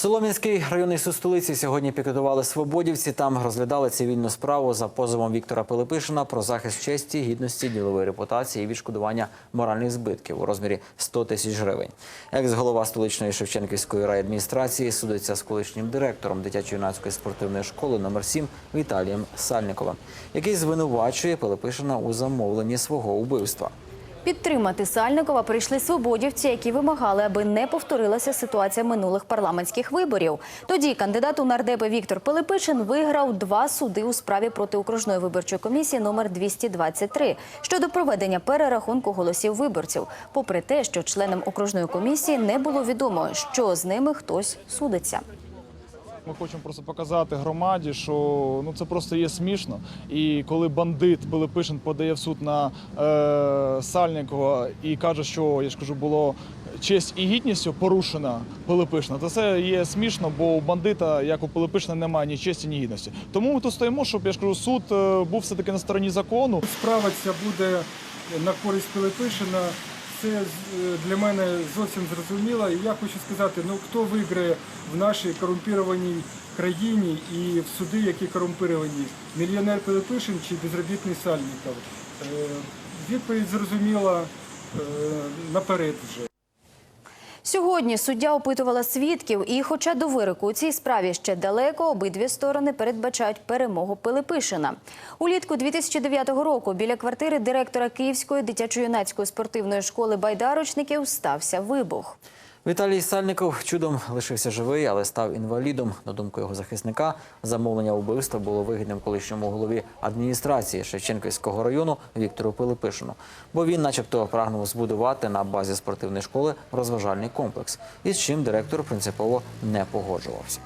Солом'янський районний суд столиці сьогодні пікетували свободівці. Там розглядали цивільну справу за позовом Віктора Пилипишина про захист честі, гідності, ділової репутації і відшкодування моральних збитків у розмірі 100 тисяч гривень. Екс-голова столичної Шевченківської райадміністрації судиться з колишнім директором дитячо-юнацької спортивної школи номер 7 Віталієм Сальниковим, який звинувачує Пилипишина у замовленні свого убивства. Підтримати Сальникова прийшли свободівці, які вимагали, аби не повторилася ситуація минулих парламентських виборів. Тоді кандидат у нардепи Віктор Пилипичин виграв два суди у справі проти окружної виборчої комісії номер 223 щодо проведення перерахунку голосів виборців, попри те, що членам окружної комісії не було відомо, що з ними хтось судиться. Ми хочемо просто показати громаді, що ну це просто є смішно. І коли бандит Пилипишин подає в суд на е, Сальникова і каже, що я ж кажу, було честь і гідністю порушена Пилипишина, то це є смішно, бо у бандита, як у Пилипишина, немає ні честі, ні гідності. Тому ми тут стоїмо, щоб я ж кажу, суд е, був все таки на стороні закону. Справа ця буде на користь Пилипишина. Це е, для мене зовсім зрозуміло. І я хочу сказати, ну хто виграє в нашій корумпірованій країні і в суди, які корумпіровані, мільйонер Пилипишин чи безробітний Сальніков? Е, Відповідь зрозуміла е, наперед вже. Сьогодні суддя опитувала свідків, і, хоча до вироку у цій справі ще далеко, обидві сторони передбачають перемогу Пилипишина. Улітку 2009 року біля квартири директора Київської дитячо-юнацької спортивної школи байдарочників стався вибух. Віталій Сальников чудом лишився живий, але став інвалідом. На думку його захисника, замовлення убивства було вигідним колишньому голові адміністрації Шевченківського району Віктору Пилипишину, бо він, начебто, прагнув збудувати на базі спортивної школи розважальний комплекс, із чим директор принципово не погоджувався.